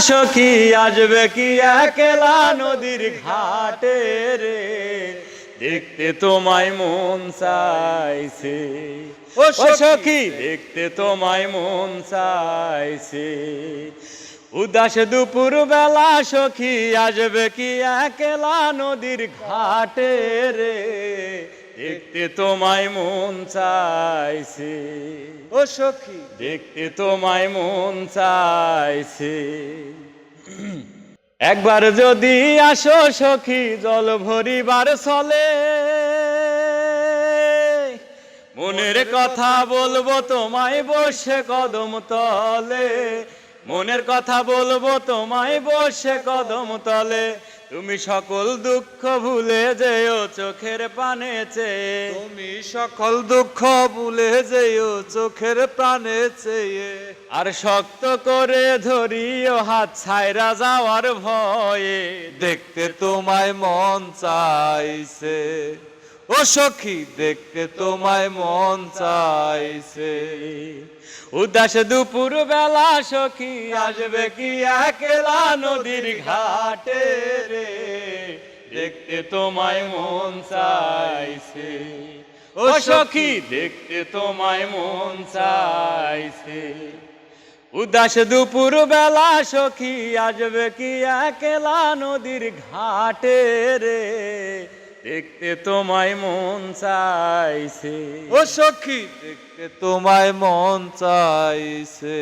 সখী আসবে কি একলা নদীর ঘাটে রে? দেখতে তোমায় মন চাইছে। ও সখী। দেখতে তোমায় মন চাইছে। উদাস দুপুর বেলা সখী আসবে কি একলা নদীর ঘাটে রে? দেখতে তোমায় মন চাইছে। ও সখী। দেখতে তোমায় মন চাইছে। একবার যদি আসো সখী জল ভরিবার চলে মনের কথা বলব তোমায় বসে কদম তলে মনের কথা বলব তোমায় বসে কদম তলে তুমি সকল দুঃখ ভুলে যেও চোখের পানে চেয়ে তুমি সকল দুঃখ ভুলে যেও চোখের প্রাণে চেয়ে আর শক্ত করে ধরিও হাত ছাইরা যাওয়ার ভয়ে। দেখতে তোমায় মন চাইছে। ও সখী, দেখতে তোমায় মন চাইছে। উদাস দুপুর বেলা সখী, আসবে কি একলা নদীর ঘাটে রে? দেখতে তোমায় মন চাইছে। ও সখী, দেখতে তোমায় মন চাইছে। উদাস দুপুর বেলা সখী, আসবে কি একলা নদীর ঘাটে রে? দেখতে তোমায় মন চাইছে। ও সখী। দেখতে তোমায় মন চাইছে।